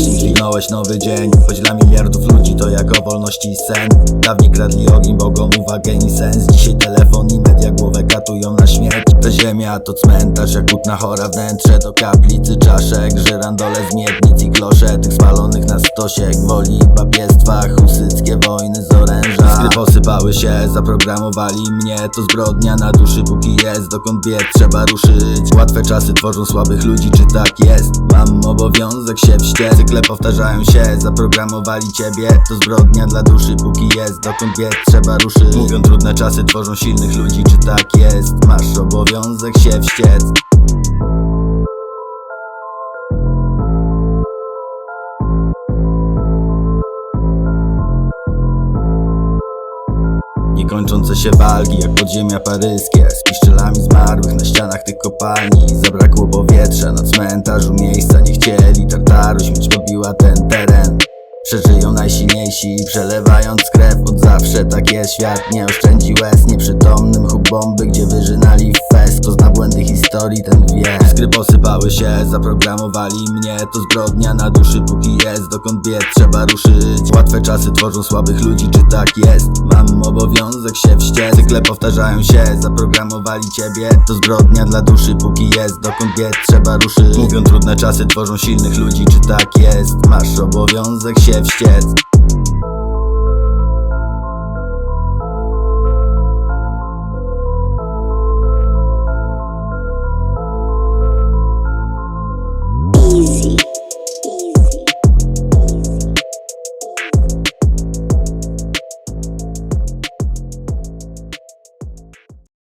Dźwignąłeś nowy dzień. Choć dla miliardów ludzi to jak o wolności sen. Dawniej kradli ogień, bogom uwagę i sens. Dzisiaj telefon i media głowę katują na śmierć. Ta ziemia to cmentarz, jak na chora wnętrze. Do kaplicy czaszek, żyrandole z miednic i klosze. Tych spalonych na stosie, gwoli i papiestwa Husyckie wojny z oręża Skry posypały się, zaprogramowali mnie. To zbrodnia na duszy, póki jest Dokąd biec trzeba ruszyć. Łatwe czasy tworzą słabych ludzi, czy tak jest? Mam obowiązek się wściec. Cykle powtarzają się, zaprogramowali ciebie. To zbrodnia dla duszy, póki jest Dokąd biec trzeba ruszyć. Mówią trudne czasy tworzą silnych ludzi, czy tak jest? Masz obowiązek się wściec Niekończące się walki jak podziemia paryskie. Z piszczelami zmarłych na ścianach tych kopalni Zabrakło powietrza na cmentarzu miejsca. Nie chcieli tartaru, śmierć pobiła ten Przeżyją najsilniejsi, przelewając krew. Od zawsze tak jest świat, nie oszczędzi łez. Nieprzytomnym huk bomby, gdzie wyżynali fest. Kto zna błędy historii, ten wie Skry posypały się, zaprogramowali mnie. To zbrodnia na duszy, póki jest Dokąd biec trzeba ruszyć. Łatwe czasy tworzą słabych ludzi, czy tak jest? Mam obowiązek się wściec. Cykle powtarzają się, zaprogramowali ciebie. To zbrodnia dla duszy, póki jest Dokąd biec trzeba ruszyć. Mówią trudne czasy tworzą silnych ludzi, czy tak jest? Masz obowiązek się wściec